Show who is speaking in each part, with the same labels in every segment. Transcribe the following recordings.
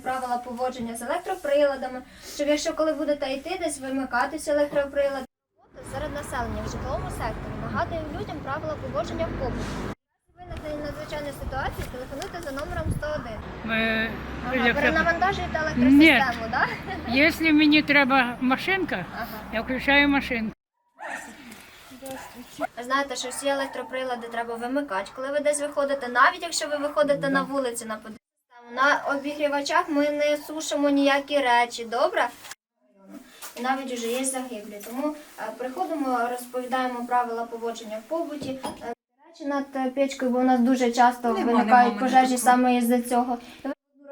Speaker 1: правила поводження з електроприладами, щоб якщо коли будете йти десь вимикатися електроприлад. Серед населення в житловому секторі нагадуємо людям правила поводження в побуті. Виникнення надзвичайної ситуації телефонуйте за номером 101.
Speaker 2: Е,
Speaker 1: Ага, перенавантажуєте електросистему, так?
Speaker 2: Якщо мені треба машинка,
Speaker 1: Ага.
Speaker 2: я включаю машинку.
Speaker 1: Ви знаєте, що всі електроприлади треба вимикати, коли ви десь виходите, навіть якщо ви виходите на вулицю на подивитися. На обігрівачах ми не сушимо ніякі речі, добре? І навіть вже є загиблі. Тому е, приходимо, розповідаємо правила поводження в побуті. Е, Речі над печкою, бо у нас дуже часто
Speaker 3: Нема,
Speaker 1: виникають пожежі саме із-за цього.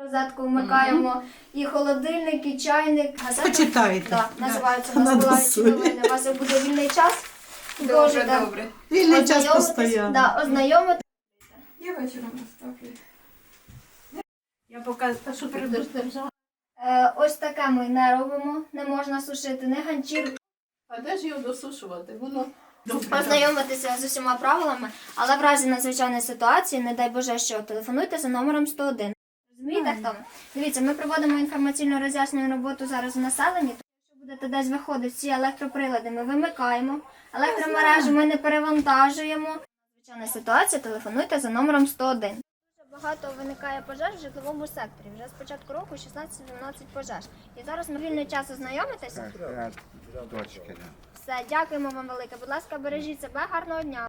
Speaker 1: Розетку вмикаємо і холодильник, і чайник.
Speaker 3: Почитайте.
Speaker 1: так,
Speaker 3: Да.
Speaker 1: називається
Speaker 3: На
Speaker 1: «Набуваючи
Speaker 3: досугі.
Speaker 1: новини». У вас буде вільний час.
Speaker 3: Добре, добре. Вільний час постійно.
Speaker 1: Да, ознайомити.
Speaker 3: Я вечором поставлю. Поки що ти
Speaker 1: Е, ось таке ми не робимо, не можна сушити, не ганчір.
Speaker 4: А де ж його досушувати? Воно
Speaker 1: Ознайомитися з усіма правилами, але в разі надзвичайної ситуації, не дай Боже, що телефонуйте за номером 101. Розумієте, хто? Дивіться, ми проводимо інформаційно роз'яснювальну роботу зараз в населенні. Тому якщо будете десь виходити всі електроприлади, ми вимикаємо. Електромережу ми не перевантажуємо. Надзвичайна ситуація, телефонуйте за номером 101. Багато виникає пожеж в житловому секторі. Вже з початку року 16-17 пожеж. І зараз ми вільний час ознайомитися.
Speaker 5: Так, я дочки, да.
Speaker 1: Все, дякуємо вам велике. Будь ласка, бережіть себе, гарного дня.